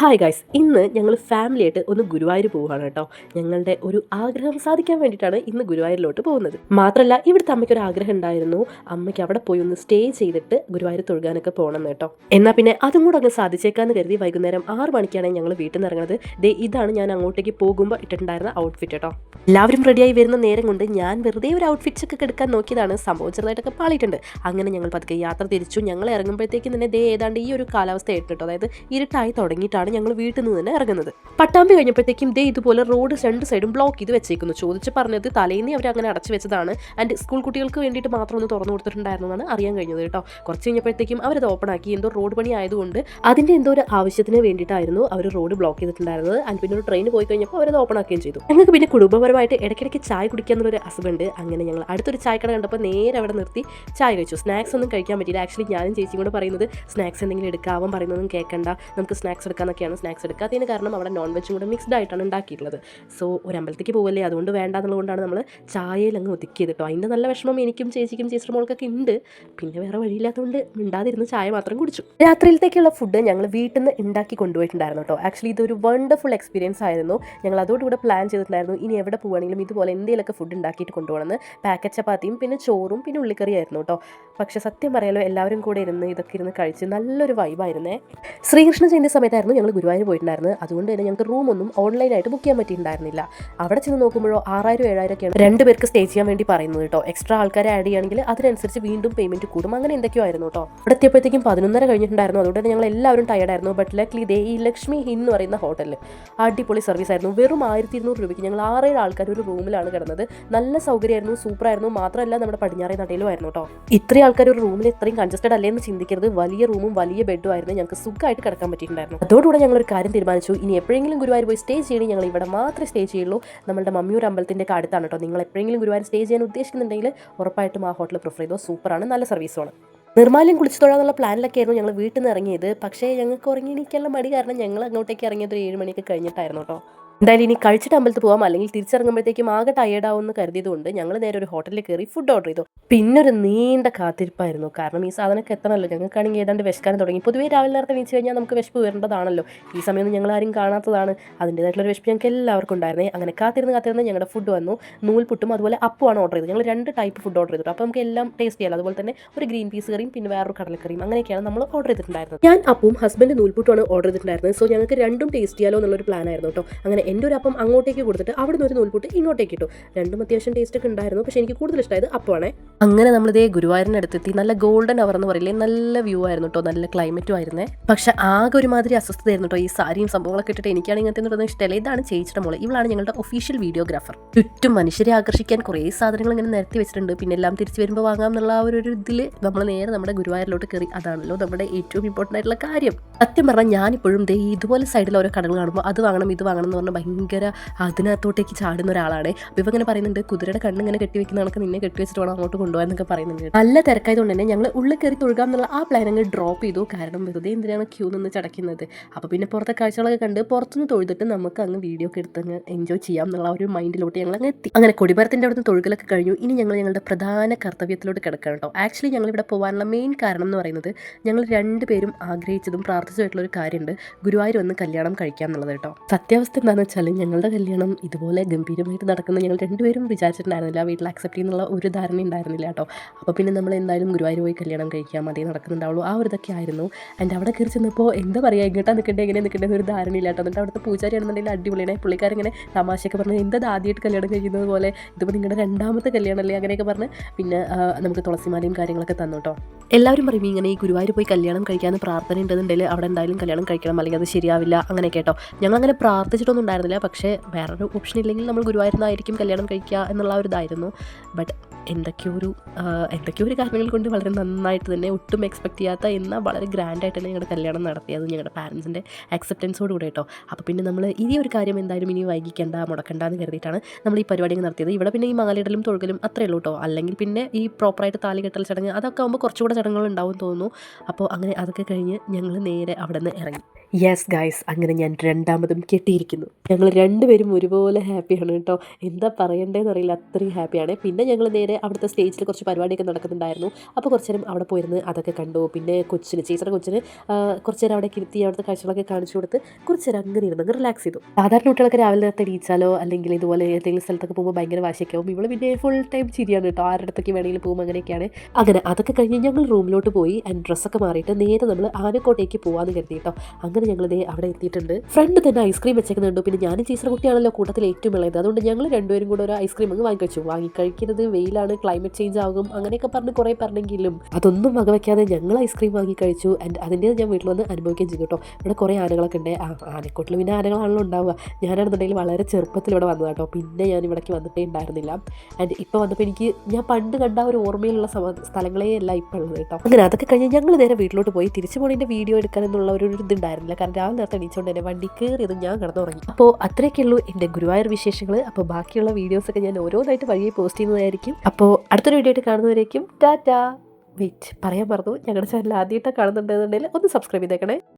Hi guys ഇന്ന് ഞങ്ങൾ family ആയിട്ട് ഒന്ന് ഗുരുവായൂർ പോവുകയാണ് കേട്ടോ. ഞങ്ങളുടെ ഒരു ആഗ്രഹം സാധിക്കാൻ വേണ്ടിയിട്ടാണ് ഇന്ന് ഗുരുവായൂരിലോട്ട് പോകുന്നത്. മാത്രമല്ല ഇവിടുത്തെ അമ്മയ്ക്ക് ഒരു ആഗ്രഹം ഉണ്ടായിരുന്നു. അമ്മയ്ക്ക് അവിടെ പോയി ഒന്ന് സ്റ്റേ ചെയ്തിട്ട് ഗുരുവായൂർ തൊഴുകാനൊക്കെ പോകണം കേട്ടോ. എന്നാൽ പിന്നെ അതും കൂടെ അങ്ങ് സാധിച്ചേക്കാന്ന് കരുതി വൈകുന്നേരം ആറ് മണിക്കാണ് ഞങ്ങൾ വീട്ടിൽ നിന്ന് ഇറങ്ങുന്നത് ദേ ഇതാണ് ഞാൻ അങ്ങോട്ടേക്ക് പോകുമ്പോൾ ഇട്ടിട്ടുണ്ടായിരുന്ന ഔട്ട്ഫിറ്റ് കേട്ടോ. എല്ലാവരും റെഡിയായി വരുന്ന നേരം കൊണ്ട് ഞാൻ വെറുതെ ഒരു ഔട്ട്ഫിറ്റ്സ് ഒക്കെ എടുക്കാൻ നോക്കിയതാണ്. സംഭവം ചെറുതായിട്ടൊക്കെ പാളിയിട്ടുണ്ട്. അങ്ങനെ ഞങ്ങൾ പതുക്കെ യാത്ര തിരിച്ചു. ഞങ്ങൾ ഇറങ്ങുമ്പോഴത്തേക്കും തന്നെ ദേ ഏതാണ്ട് ഈ ഒരു കാലാവസ്ഥ ആയിട്ട് കേട്ടോ. അതായത് ഇരുട്ടായി തുടങ്ങിയിട്ടാണ് ഞങ്ങൾ വീട്ടിൽ നിന്ന് തന്നെ ഇറങ്ങുന്നത്. പട്ടാമ്പി കഴിഞ്ഞപ്പോഴത്തേക്കും ദേ ഇതുപോലെ റോഡ് രണ്ട് സൈഡും ബ്ലോക്ക് ചെയ്ത് വെച്ചേക്കുന്നു. ചോദിച്ച് പറഞ്ഞത് തലേന്നേ അവർ അങ്ങനെ അടച്ചു വെച്ചതാണ്. ആൻഡ് സ്കൂൾ കുട്ടികൾക്ക് വേണ്ടിയിട്ട് മാത്രം ഒന്ന് തുറന്നു കൊടുത്തിട്ടുണ്ടായിരുന്നു എന്നാണ് അറിയാൻ കഴിഞ്ഞത് കേട്ടോ. കുറച്ച് കഴിഞ്ഞപ്പോഴത്തേക്കും അവരത് ഓപ്പൺ ആക്കി. എന്തോ റോഡ് പണി ആയതുകൊണ്ട് അതിന്റെ എന്തോ ഒരു ആവശ്യത്തിന് വേണ്ടിയിട്ടായിരുന്നു അവർ റോഡ് ബ്ലോക്ക് ചെയ്തിട്ടുണ്ടായിരുന്നത്. ആൻഡ് പിന്നെ ഒരു ട്രെയിൻ പോയി കഴിഞ്ഞപ്പോൾ അവരത് ഓപ്പൺ ആക്കുകയും ചെയ്തു. ഞങ്ങൾക്ക് പിന്നെ കുടുംബപരമായിട്ട് ഇടയ്ക്കിടയ്ക്ക് ചായ കുടിക്കാന്നുള്ളൊരു ഹസ്ബൻഡ് അങ്ങനെ ഞങ്ങൾ അടുത്തൊരു ചായക്കട കണ്ടപ്പോൾ നേരെ അവിടെ നിർത്തി ചായ കഴിച്ചു. സ്നാക്സ് ഒന്നും കഴിക്കാൻ പറ്റിയില്ല. ആക്ച്വലി ഞാനും ചേച്ചിയും കൂടെ പറയുന്നത് സ്നാക്സ് എന്തെങ്കിലും എടുക്കാവും പറയുന്നതും കേൾക്കണ്ട. നമുക്ക് സ്നാക്സ് എടുക്കാന്നൊക്കെയാണ് സ്നാക്സ് എടുക്കാത്തതിന് കാരണം അവിടെ നോൺ വെജും കൂടെ മിക്സ്ഡ് ആയിട്ടാണ് ഉണ്ടാക്കിയിട്ടുള്ളത്. സോ ഒരു അമ്പലത്തേക്ക് പോകല്ലേ അതുകൊണ്ട് വേണ്ട എന്നുള്ളതുകൊണ്ടാണ് നമ്മൾ ചായയിൽ അങ്ങ് ഒതുക്കിയത് കേട്ടോ. അതിന്റെ നല്ല വിഷമം എനിക്കും ചേച്ചിക്കും ചേച്ചിയുടെ മോൾക്കൊക്കെ ഉണ്ട്. പിന്നെ വേറെ വഴിയില്ലാത്തതുകൊണ്ട് മിണ്ടാതിരുന്ന് ചായ മാത്രം കുടിച്ചു. രാത്രിയിലത്തേക്കുള്ള ഫുഡ് ഞങ്ങൾ വീട്ടിൽ നിന്ന് ഉണ്ടാക്കി കൊണ്ടുപോയിട്ടുണ്ടായിരുന്നു കേട്ടോ. ആക്ച്വലി ഇതൊരു വണ്ടർഫുൾ എക്സ്പീരിയൻസ് ആയിരുന്നു. ഞങ്ങൾ അതോടുകൂടെ പ്ലാൻ ചെയ്തിട്ടുണ്ടായിരുന്നു. ഇനി എവിടെ പോകുകയാണെങ്കിലും ഇതുപോലെ എന്തെങ്കിലുമൊക്കെ ഫുഡ് ഉണ്ടാക്കിയിട്ട് കൊണ്ടുപോകണമെന്ന്. പാക്കറ്റ് ചപ്പാത്തിയും പിന്നെ ചോറും പിന്നെ ഉള്ളിക്കറിയായിരുന്നു കേട്ടോ. പക്ഷേ സത്യം പറയാലോ എല്ലാവരും കൂടെ ഇരുന്ന് ഇതൊക്കെ ഇരുന്ന് കഴിച്ച് നല്ലൊരു വൈബായിരുന്നേ ശ്രീകൃഷ്ണ ജയന്തി സമയത്തായിരുന്നു ഞങ്ങൾ ഗുരുവായൂർ പോയിട്ടുണ്ടായിരുന്നത് അതുകൊണ്ട് തന്നെ ഞങ്ങൾക്ക് റൂമൊന്നും ഓൺലൈനായിട്ട് ബുക്ക് ചെയ്യാൻ പറ്റിയിട്ടുണ്ടായിരുന്നില്ല. അവിടെ ചെന്ന് നോക്കുമ്പോഴോ ആറായിരം ഏഴായിരം ഒക്കെയാണ് രണ്ട് പേർക്ക് സ്റ്റേ ചെയ്യാൻ വേണ്ടി പറയുന്നത് കേട്ടോ. എക്സ്ട്രാ ആൾക്കാരെ ആഡ് ചെയ്യുകയാണെങ്കിൽ അതിനനുസരിച്ച് വീണ്ടും പേയ്മെന്റ് കൂടും. അങ്ങനെ എന്തൊക്കെയോ ആയിരുന്നു കേട്ടോ. അവിടെ എത്തിയപ്പോഴത്തേക്കും പതിനൊന്നര കഴിഞ്ഞിട്ടുണ്ടായിരുന്നു. അതുകൊണ്ട് തന്നെ ഞങ്ങൾ എല്ലാവരും ടയർഡ് ആയിരുന്നു. ബട്ട് ലക്ലി ദേ ഈ ലക്ഷ്മി ഹിൻ എന്ന് പറയുന്ന ഹോട്ടലിൽ അടിപൊളി സർവീസ് ആയിരുന്നു. വെറും ആയിരത്തി ഇരുന്നൂറ് രൂപയ്ക്ക് ഞങ്ങൾ ആറേഴ് ആൾക്കാർ ഒരു റൂമിലാണ് കിടന്നത്. നല്ല സൗകര്യമായിരുന്നു സൂപ്പറായിരുന്നു. മാത്രമല്ല നമ്മുടെ പടിഞ്ഞാറേ നടയിലും ആയിരുന്നു കേട്ടോ. ഇത്രയും ആൾക്കാർ ഒരു റൂമിൽ ഇത്രയും കൺജസ്റ്റഡ് അല്ലേ എന്ന് ചിന്തിക്കരുത്. വലിയ റൂമും വലിയ ബെഡും ആയിരുന്നു ഞങ്ങൾക്ക് സുഖമായിട്ട് കിടക്കാൻ പറ്റിയിട്ടുണ്ടായിരുന്നു അതോടുകൂടെ ഞങ്ങൾ ഞങ്ങളൊരു കാര്യം തീരുമാനിച്ചു. ഇനി എപ്പോഴെങ്കിലും ഗുരുവായൂർ പോയി സ്റ്റേ ചെയ്യണമെങ്കിൽ ഞങ്ങൾ ഇവിടെ മാത്രമേ സ്റ്റേ ചെയ്യുള്ളൂ. നമ്മുടെ മമ്മിയൂർ അമ്പലത്തിന്റെ അടുത്താണ് കേട്ടോ. നിങ്ങൾ എപ്പോഴെങ്കിലും ഗുരുവായൂർ സ്റ്റേ ചെയ്യാൻ ഉദ്ദേശിക്കുന്നുണ്ടെങ്കിൽ ഉറപ്പായിട്ടും ആ ഹോട്ടൽ പ്രിഫർ ചെയ്തോ. സൂപ്പറാണ്. നല്ല സർവീസുമാണ് നിർമ്മാല്യം കുളിച്ചു തൊഴാന്നുള്ള പ്ലാനിലൊക്കെ ആയിരുന്നു ഞങ്ങൾ വീട്ടിൽ നിന്ന് ഇറങ്ങിയത്. പക്ഷേ ഞങ്ങൾക്ക് ഉറങ്ങി എണീക്കാനുള്ള മടി കാരണം ഞങ്ങൾ അങ്ങോട്ടേക്ക് ഇറങ്ങിയത് ഒരു ഏഴ് മണിയൊക്കെ കഴിഞ്ഞിട്ടായിരുന്നു കേട്ടോ. എന്തായാലും ഇനി കഴിച്ചിട്ട് അമ്പലത്തിൽ പോകാം അല്ലെങ്കിൽ തിരിച്ചിറങ്ങുമ്പോഴത്തേക്കും ആകെ ടയേർഡ് എന്ന് കരുതിയതുകൊണ്ട് ഞങ്ങൾ നേരെ ഒരു ഹോട്ടലിൽ കയറി ഫുഡ് ഓർഡർ ചെയ്തു. പിന്നെ ഒരു നീണ്ട കാത്തിരിപ്പായിരുന്നു. കാരണം ഈ സാധനമൊക്കെ എത്തണമല്ലോ. ഞങ്ങൾക്കാണെങ്കിൽ ഏതാണ്ട് വിശക്കാനും തുടങ്ങി. പൊതുവേ രാവിലെ നേരത്തെ എണീച്ച് കഴിഞ്ഞാൽ നമുക്ക് വിശപ്പ് വരേണ്ടതാണല്ലോ ഈ സമയമൊന്നും ഞങ്ങൾ ആരും കാണാത്തതാണ്. അതിന്റേതായിട്ടുള്ള വിശപ്പ് ഞങ്ങൾക്ക് എല്ലാവർക്കും ഉണ്ടായിരുന്നേ. അങ്ങനെ കാത്തിരുന്ന് കാത്തിരുന്ന് ഞങ്ങളുടെ ഫുഡ് വന്നു. നൂൽപുട്ടും അതുപോലെ അപ്പമാണ് ഓർഡർ ചെയ്തത്. ഞങ്ങൾ രണ്ട് ടൈപ്പ് ഫുഡ് ഓർഡർ ചെയ്തിട്ടു അപ്പോൾ നമുക്ക് എല്ലാം ടേസ്റ്റ് ചെയ്യാം അതുപോലെ തന്നെ ഒരു ഗ്രീൻ പീസ് കറിയും പിന്നെ വേറൊരു കടലക്കറിയും. അങ്ങനെയൊക്കെയാണ് നമ്മൾ ഓർഡർ ചെയ്തിട്ടുണ്ടായിരുന്നത്. ഞാൻ അപ്പവും ഹസ്ബൻഡ് നൂൽപുട്ടുമാണ് ഓർഡർ ചെയ്തിട്ടുണ്ടായിരുന്നത്. സോ ഞങ്ങൾക്ക് രണ്ടും ടേസ്റ്റ് ചെയ്യാലോ എന്നുള്ളൊരു പ്ലാൻ ആയിരുന്നു കേട്ടോ. അങ്ങനെ എന്റെ ഒരു അപ്പം അങ്ങോട്ടേക്ക് കൊടുത്തിട്ട് അവിടെ നിന്ന് ഒരു നൂൽപുട്ട് ഇങ്ങോട്ടേക്ക് ഇട്ടു. രണ്ടും അത്യാവശ്യം ടേസ്റ്റ് ഒക്കെ ഉണ്ടായിരുന്നു. പക്ഷേ എനിക്ക് കൂടുതൽ ഇഷ്ടമായത് അപ്പമാണേ. അങ്ങനെ നമ്മളിതേ ഗുരുവായൂരിനടുത്തെത്തി നല്ല ഗോൾഡൻ അവർ എന്ന് പറയില്ലേ? നല്ല വ്യൂ ആയിരുന്നു കേട്ടോ നല്ല ക്ലൈമറ്റും ആയിരുന്നേ. പക്ഷെ ആകെ ഒരുമാതിരി അസ്വസ്ഥതയായിരുന്നു കേട്ടോ ഈ സാരിയും സംഭവങ്ങളൊക്കെ ഇട്ടിട്ട് എനിക്കാണ് ഇങ്ങനത്തെ ഒന്നും ഇഷ്ടമല്ല ഇതാണ് ചേച്ചിയുടെ മോളെ. ഇവളാണ് ഞങ്ങളുടെ ഒഫീഷ്യൽ വീഡിയോഗ്രാഫർ ചുറ്റും മനുഷ്യരെ ആകർഷിക്കാൻ കുറേ സാധനങ്ങൾ ഇങ്ങനെ നിരത്തി വെച്ചിട്ടുണ്ട്. പിന്നെ എല്ലാം തിരിച്ചു വരുമ്പോൾ വാങ്ങാം എന്നുള്ള ആ ഒരു ഇതിൽ നമ്മൾ നേരെ നമ്മുടെ ഗുരുവായൂരിലോട്ട് കയറി അതാണല്ലോ നമ്മുടെ ഏറ്റവും ഇമ്പോർട്ടന്റ് ആയിട്ടുള്ള കാര്യം. സത്യം പറഞ്ഞാൽ ഞാനിപ്പോഴും ദേ ഇതുപോലെ സൈഡിൽ ഓരോ കടകൾ കാണുമ്പോൾ അത് വാങ്ങണം ഇത് വാങ്ങണം എന്ന് പറഞ്ഞാൽ ഭയങ്കര അതിനകത്തോട്ടേക്ക് ചാടുന്ന ഒരാളാണ്. അപ്പോൾ ഇവ ഇങ്ങനെ പറയുന്നുണ്ട് കുതിരയുടെ കണ്ണ് ഇങ്ങനെ കെട്ടി വെക്കുന്ന കണക്ക് നിന്നെ കെട്ടി വെച്ചിട്ട് വേണം അങ്ങോട്ട് കൊണ്ടുപോകാനൊക്കെ പറയുന്നുണ്ട് നല്ല തിരക്കായതുകൊണ്ട് തന്നെ ഞങ്ങൾ ഉള്ളിൽ കയറി തൊഴുകാം എന്നുള്ള ആ പ്ലാൻ അങ്ങ് ഡ്രോപ്പ് ചെയ്തു. കാരണം വെറുതെ എന്തിനാണ് ക്യൂ നിന്ന് ചടക്കുന്നത് അപ്പോൾ പിന്നെ പുറത്തെ കാഴ്ചകളൊക്കെ കണ്ട് പുറത്തുനിന്ന് തൊഴുതിട്ട് നമുക്ക് അങ്ങ് വീഡിയോ ഒക്കെ എടുത്ത് അങ്ങ് എൻജോയ് ചെയ്യാം എന്നുള്ള ഒരു മൈൻഡിലോട്ട് ഞങ്ങൾ അങ്ങ് എത്തി. അങ്ങനെ കൊടിമരത്തിന്റെ അവിടുന്ന് തൊഴുകലൊക്കെ കഴിഞ്ഞു. ഇനി ഞങ്ങൾ ഞങ്ങളുടെ പ്രധാന കർത്തവ്യത്തിലോട്ട് കിടക്കണം കേട്ടോ. ആക്ച്വലി ഞങ്ങൾ ഇവിടെ പോകാനുള്ള മെയിൻ കാരണം എന്ന് പറയുന്നത് ഞങ്ങൾ രണ്ടുപേരും ആഗ്രഹിച്ചതും പ്രാർത്ഥിച്ചതായിട്ടുള്ള ഒരു കാര്യമുണ്ട്. ഗുരുവായൂർ വന്ന് കല്യാണം കഴിക്കാം എന്നുള്ളത് കേട്ടോ. സത്യാവസ്ഥ എന്താണെന്ന് വെച്ചാൽ ഞങ്ങളുടെ കല്യാണം ഇതുപോലെ ഗംഭീരമായിട്ട് നടക്കുന്ന ഞങ്ങൾ രണ്ടുപേരും വിചാരിച്ചിട്ടുണ്ടായിരുന്നില്ല. വീട്ടിൽ അക്സെപ്റ്റ് ചെയ്യുന്നുള്ള ഒരു ധാരണ ഉണ്ടായിരുന്നില്ല കേട്ടോ. അപ്പോൾ പിന്നെ നമ്മൾ എന്തായാലും ഗുരുവായൂർ പോയി കല്യാണം കഴിക്കാം അതേ നടക്കുന്നുണ്ടാവുള്ളൂ. ആ ഒരു ഇതൊക്കെ ആയിരുന്നു. എന്റെ അവിടെ കയറി ചെന്നപ്പോൾ എന്താ പറയുക ഇങ്ങോട്ടാ നിൽക്കേണ്ടത് എങ്ങനെ നിൽക്കേണ്ടത് ഒരു ധാരണ ഇല്ല കേട്ടോ. എന്നിട്ട് അവിടുത്തെ പൂജാരി ആണെന്നുണ്ടെങ്കിൽ അടിപൊളിയാണ് പുള്ളിക്കാരിങ്ങനെ തമാശയൊക്കെ പറഞ്ഞ് എന്താ ആദ്യമായിട്ട് കല്യാണം കഴിക്കുന്നത് പോലെ? ഇതിപ്പോൾ നിങ്ങളുടെ രണ്ടാമത്തെ കല്യാണമല്ലേ അങ്ങനെയൊക്കെ പറഞ്ഞ് പിന്നെ നമുക്ക് തുളസിമാലയും കാര്യങ്ങളൊക്കെ തന്നു കേട്ടോ. എല്ലാവരും പറയും ഇങ്ങനെ ഈ ഗുരുവായൂർ പോയി കല്യാണം കഴിക്കാമെന്ന് പ്രാർത്ഥന ഉണ്ടെന്നുണ്ടെങ്കിൽ അവിടെ എന്തായാലും കല്യാണം കഴിക്കണം. അല്ലെങ്കിൽ അത് ശരിയാവില്ല. അങ്ങനെ കേട്ടോ. ഞങ്ങൾ അങ്ങനെ പ്രാർത്ഥിച്ചിട്ടൊന്നും ഉണ്ടായിരുന്നില്ല. പക്ഷേ വേറൊരു ഓപ്ഷൻ ഇല്ലെങ്കിൽ നമ്മൾ ഗുരുവായൂരുന്നായിരിക്കും കല്യാണം കഴിക്കുക എന്നുള്ള ഒരു ഇതായിരുന്നു. ബട്ട് എന്തൊക്കെയോ ഒരു എന്തൊക്കെയോ ഒരു കാരണങ്ങൾ കൊണ്ട് വളരെ നന്നായിട്ട് തന്നെ ഒട്ടും എക്സ്പെക്ട് ചെയ്യാത്ത എന്നാൽ വളരെ ഗ്രാൻഡായിട്ട് തന്നെ ഞങ്ങളുടെ കല്യാണം നടത്തിയത് ഞങ്ങളുടെ പാരൻസിന്റെ അക്സെപ്റ്റൻസോട് കൂടെ കേട്ടോ. അപ്പോൾ പിന്നെ നമ്മൾ ഈ ഒരു കാര്യം എന്തായാലും ഇനി വൈകിക്കേണ്ട മുടക്കണ്ട എന്ന് കരുതിയിട്ടാണ് നമ്മൾ ഈ പരിപാടി നടത്തിയത്. ഇവിടെ പിന്നെ ഈ മാലയിടലും തൊഴുകലും അത്രേ ഉള്ളൂ കേട്ടോ. അല്ലെങ്കിൽ പിന്നെ ഈ പ്രോപ്പറായിട്ട് താലി കെട്ടൽ ചടങ്ങ് അതൊക്കെ ആകുമ്പോൾ കുറച്ചുകൂടെ ചടങ്ങുകൾ ഉണ്ടാവും തോന്നുന്നു. അപ്പോൾ അങ്ങനെ അതൊക്കെ കഴിഞ്ഞ് ഞങ്ങൾ നേരെ അവിടെ നിന്ന് ഇറങ്ങി. യെസ് ഗൈസ് അങ്ങനെ ഞാൻ രണ്ടാമതും കെട്ടിയിരിക്കുന്നു. ഞങ്ങൾ രണ്ടുപേരും ഒരുപോലെ ഹാപ്പിയാണ് കേട്ടോ. എന്താ പറയണ്ടേന്ന് അറിയില്ല അത്രയും ഹാപ്പിയാണ്. പിന്നെ ഞങ്ങൾ നേരെ അവിടുത്തെ സ്റ്റേജിൽ കുറച്ച് പരിപാടിയൊക്കെ നടക്കുന്നുണ്ടായിരുന്നു. അപ്പോൾ കുറച്ച് നേരം അവിടെ പോയിരുന്ന് അതൊക്കെ കണ്ടു. പിന്നെ കൊച്ചിന് ചേച്ചിയുടെ കൊച്ചിന് കുറച്ച് നേരം അവിടെ ഇരുത്തി അവിടുത്തെ കാഴ്ചകളൊക്കെ കാണിച്ചു കൊടുത്ത് കുറച്ച് നേരം അങ്ങനെ ഇരുന്ന് അങ്ങ് റിലാക്സ് ചെയ്തു. സാധാരണ കുട്ടികളൊക്കെ രാവിലെ നേരത്തെ എണീച്ചാലോ അല്ലെങ്കിൽ ഇതുപോലെ ഏതെങ്കിലും സ്ഥലത്തൊക്കെ പോകുമ്പോൾ ഭയങ്കര വാശിയൊക്കെ ആവും ഇവൾ പിന്നെ ഫുൾ ടൈം ചിരിയാണ് കേട്ടോ. ആരുടെ അടുത്തൊക്കെ വേണമെങ്കിലും പോകും അങ്ങനെയൊക്കെയാണ്. അങ്ങനെ അതൊക്കെ കഴിഞ്ഞ് ഞങ്ങൾ റൂമിലോട്ട് പോയി ആൻഡ് ഡ്രസ്സൊക്കെ മാറിയിട്ട് നേരെ നമ്മൾ ആനക്കോട്ടേക്ക് പോകാമെന്ന് കരുതി കേട്ടോ. അങ്ങനെ ഞങ്ങൾ ദേ അവിടെ എത്തിയിട്ടുണ്ട്. ഫ്രണ്ട് തന്നെ ഐസ്ക്രീം വെച്ചേക്കുന്നുണ്ട്. പിന്നെ ഞാനും ചീസർ കുട്ടിയാണല്ലോ കൂട്ടത്തിൽ ഏറ്റവും ഇളയത്. അതുകൊണ്ട് ഞങ്ങൾ രണ്ടുപേരും കൂടെ ഒരു ഐസ്ക്രീം അങ്ങ് വാങ്ങിക്കഴിച്ചു വാങ്ങിക്കഴിക്കുന്നത് വെയിലാണ് ക്ലൈമറ്റ് ചേഞ്ച് ആകും അങ്ങനെയൊക്കെ പറഞ്ഞ് കുറേ പറഞ്ഞെങ്കിലും അതൊന്നും വകവയ്ക്കാതെ ഞങ്ങൾ ഐസ്ക്രീം വാങ്ങി കഴിച്ചു. ആൻഡ് അതിന്റെ ഞാൻ വീട്ടിൽ വന്ന് അനുഭവിക്കുകയും ചെയ്തു കേട്ടോ. ഇവിടെ കുറേ ആനകളൊക്കെ ഉണ്ട്. ആ ആനക്കോട്ടിൽ പിന്നെ ആനകളാണല്ലോ ഉണ്ടാവുക. ഞാനാണെന്നുണ്ടെങ്കിൽ വളരെ ചെറുപ്പത്തിൽ ഇവിടെ വന്നത് കേട്ടോ. പിന്നെ ഞാൻ ഇവിടേക്ക് വന്നിട്ടേ ഉണ്ടായിരുന്നില്ല. ആൻഡ് ഇപ്പോൾ വന്നപ്പോൾ എനിക്ക് ഞാൻ പണ്ട് കണ്ട ഒരു ഓർമ്മയിലുള്ള സമ സ്ഥലങ്ങളേ അല്ല ഇപ്പോൾ ഉള്ളത് കേട്ടോ. അങ്ങനെ അതൊക്കെ കഴിഞ്ഞ് ഞങ്ങൾ നേരെ വീട്ടിലോട്ട് പോയി. തിരിച്ചു പോണതിന്റെ വീഡിയോ എടുക്കാൻ എന്നുള്ള ഒരു ഇതുണ്ടായിരുന്നില്ല കാരണം രാവിലെ നേരത്തെ എണീച്ചുകൊണ്ട് തന്നെ വണ്ടി കയറിയത് ഞാൻ കിടന്നുറങ്ങി. അപ്പോൾ അത്രയൊക്കെയുള്ളൂ എന്റെ ഗുരുവായൂർ വിശേഷങ്ങൾ അപ്പോൾ ബാക്കിയുള്ള വീഡിയോസൊക്കെ ഞാൻ ഓരോന്നായിട്ട് വഴിയെ പോസ്റ്റ് ചെയ്യുന്നതായിരിക്കും. അപ്പോൾ അടുത്തൊരു വീഡിയോ ആയിട്ട് കാണുന്നവരേക്കും ടാറ്റാ. വെയിറ്റ് പറയാൻ മറന്നു. ഞങ്ങളുടെ ചാനൽ ആദ്യമായിട്ടാണ് കാണുന്നുണ്ടെന്നുണ്ടെങ്കിൽ ഒന്ന് സബ്സ്ക്രൈബ് ചെയ്തേക്കണേ.